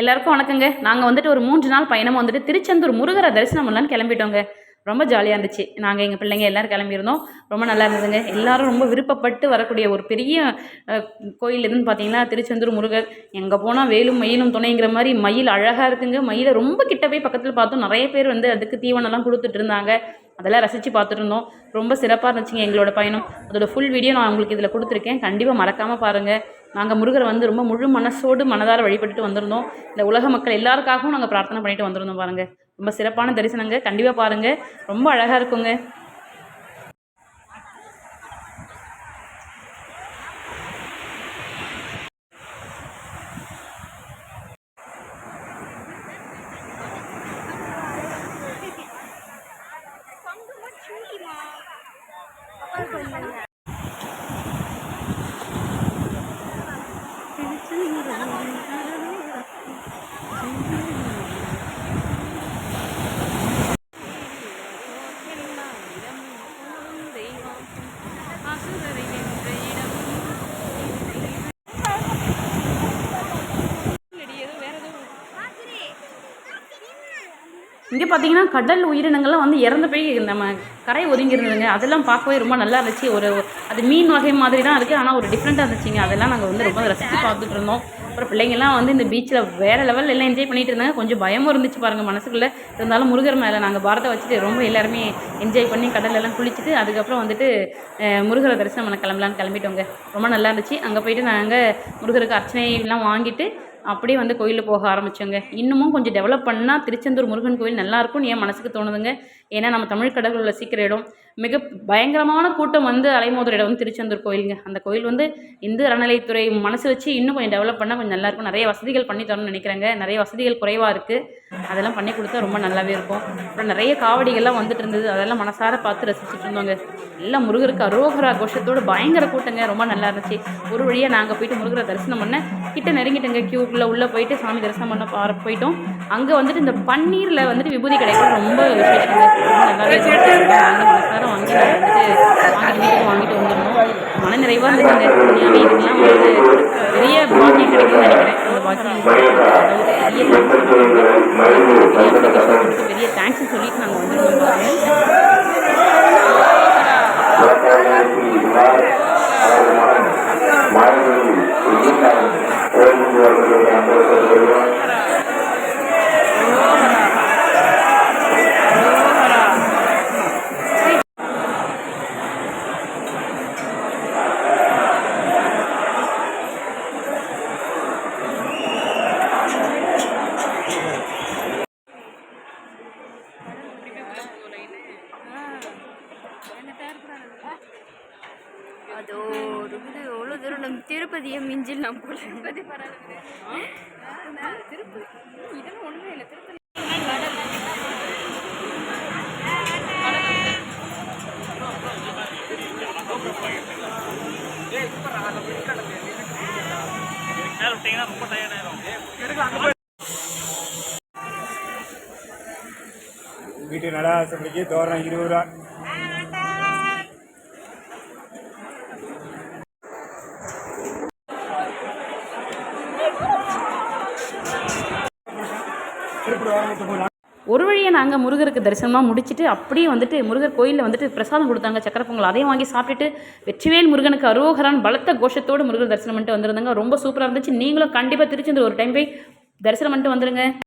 எல்லாருக்கும் வணக்கங்க. நாங்கள் வந்துட்டு ஒரு மூன்று நாள் பயணம் வந்துட்டு திருச்செந்தூர் முருகரை தரிசனம் பண்ணலான்னு கிளம்பிட்டோங்க. ரொம்ப ஜாலியாக இருந்துச்சு. நாங்கள் எங்கள் பிள்ளைங்க எல்லோரும் கிளம்பியிருந்தோம். ரொம்ப நல்லா இருந்ததுங்க. எல்லாரும் ரொம்ப விருப்பப்பட்டு வரக்கூடிய ஒரு பெரிய கோயில் எதுன்னு பார்த்தீங்கன்னா திருச்செந்தூர் முருகர். எங்கே போனால் வேலும் மயிலும் துணைங்கிற மாதிரி மயில் அழகாக இருக்குங்க. மயிலை ரொம்ப கிட்ட போய் பக்கத்தில் பார்த்தோம். நிறைய பேர் வந்து அதுக்கு தீவனம்லாம் கொடுத்துட்டு இருந்தாங்க. அதெல்லாம் ரசித்து பார்த்துட்ருந்தோம் ரொம்ப சிறப்பாக இருந்துச்சுங்க எங்களோட பயணம். அதோட ஃபுல் வீடியோ நான் உங்களுக்கு இதில் கொடுத்துருக்கேன். கண்டிப்பாக மறக்காமல் பாருங்கள் நாங்கள் முருகரை வந்து ரொம்ப முழு மனசோடு மனதார வழிபட்டுட்டு வந்திருந்தோம். இந்த உலக மக்கள் எல்லாருக்காகவும் நாங்கள் பிரார்த்தனை பண்ணிட்டு வந்திருந்தோம் பாருங்கள் ரொம்ப சிறப்பான தரிசனங்க. கண்டிப்பாக பாருங்கள் ரொம்ப அழகாக இருக்குங்க. 二个年 இங்கே பார்த்தீங்கன்னா கடல் உயிரினங்கள்லாம் வந்து இறந்து போய் நம்ம கரை ஒதுங்கிருந்ததுங்க அதெல்லாம் பார்க்கவே ரொம்ப நல்லா இருந்துச்சு. ஒரு அது மீன் வகை மாதிரி தான் இருக்குது ஆனால் ஒரு டிஃப்ரெண்ட்டாக இருந்துச்சுங்க. அதெல்லாம் நாங்கள் வந்து ரொம்ப ரசித்து பார்த்துட்டு இருந்தோம். அப்புறம் பிள்ளைங்கள்லாம் வந்து இந்த பீச்சில் வேறு லெவலில் எல்லாம் என்ஜாய் பண்ணிட்டு இருந்தாங்க. கொஞ்சம் பயமும் இருந்துச்சு பாருங்கள் மனசுக்குள்ளே. இருந்தாலும் முருகர் மேலே நாங்கள் பாரத்தை வச்சுட்டு ரொம்ப எல்லாருமே என்ஜாய் பண்ணி கடலெல்லாம் குளிச்சுட்டு அதுக்கப்புறம் வந்துட்டு முருகரை தரிசனம் பண்ண கிளம்பலான்னு கிளம்பிட்டோங்க. ரொம்ப நல்லா இருந்துச்சு. அங்கே போயிட்டு நாங்கள் முருகருக்கு அர்ச்சனைலாம் வாங்கிட்டு அப்படியே வந்து கோயிலில் போக ஆரம்பித்தோங்க இன்னமும் கொஞ்சம் டெவலப் பண்ணால் திருச்செந்தூர் முருகன் கோயில் நல்லாயிருக்கும்னு என் மனசுக்கு தோணுதுங்க. ஏன்னா நம்ம தமிழ் கடவுள் உள்ள இடம். மிக பயங்கரமான கூட்டம் வந்து அலைமோதுற இடம் வந்து திருச்செந்தூர் கோயிலுங்க. அந்த கோயில் வந்து இந்து அறநிலைத்துறை மனசு வச்சு இன்னும் கொஞ்சம் டெவலப் பண்ணால் கொஞ்சம் நல்லாயிருக்கும் நிறைய வசதிகள் பண்ணி தரணும்னு நினைக்கிறேங்க. நிறைய வசதிகள் குறைவாக இருக்குது அதெல்லாம் பண்ணி கொடுத்தா ரொம்ப நல்லாவே இருக்கும். அப்புறம் நிறைய காவடிகள்லாம் வந்துட்டு இருந்தது. அதெல்லாம் மனசார பார்த்து ரசிச்சுட்டு இருந்தோங்க. எல்லாம் முருகருக்கு அரோகரா கோஷத்தோடு பயங்கர கூட்டங்க. ரொம்ப நல்லா இருந்துச்சு. ஒரு வழியாக நாங்கள் போயிட்டு முருகரை தரிசனம் பண்ண கிட்ட நெருங்கிட்டங்க. க்யூக்குள்ளே உள்ளே போயிட்டு சாமி தரிசனம் பண்ண பார போயிட்டோம். அங்கே வந்துட்டு இந்த பன்னீரில் வந்துட்டு விபூதி கிடைக்கும் ரொம்ப விசேஷங்க. ரொம்ப நல்லாவே மனசார வாங்கி நாங்கள் வந்துட்டு வாங்கிட்டு வாங்கிட்டு வந்துருந்தோம் மன நிறைவாக இருந்துச்சுங்க உண்மையாகவே இதுக்கெல்லாம் வந்து பெரிய பாக்கியம் கிடைக்கும்னு நினைக்கிறேன். அந்த பாக்கியம். பெரிய தேங்க்ஸ் சொல்லிட்டு நாங்கள் வந்துருந்தோம் அதோ இருக்குது. எவ்வளோ தூரம் நம்ம திருப்பதியை மிஞ்சிடலாம் போல திருப்பதி திருப்பதி. இதெல்லாம் ஒன்றுமே இல்லை. திருப்பதி. வீட்டு நல ஆசைப்படிக்கு தோரணம் இருபது ரூபா. ஒரு வழியை நாங்கள் முருகருக்கு தரிசனமாக முடிச்சுட்டு அப்படியே வந்துட்டு முருகர் கோயிலில் வந்துட்டு பிரசாதம் கொடுத்தாங்க சக்கரை பொங்கல். அதையும் வாங்கி சாப்பிட்டுட்டு வெற்றிவேல் முருகனுக்கு அரோகரான் பலத்த கோஷத்தோடு முருகர் தரிசனம் பண்ணிட்டு வந்திருந்தாங்க. ரொம்ப சூப்பராக இருந்துச்சு. நீங்களும் கண்டிப்பாக திருச்செந்தூர் ஒரு டைம் போய் தரிசனம் பண்ணிட்டு வந்துருங்க.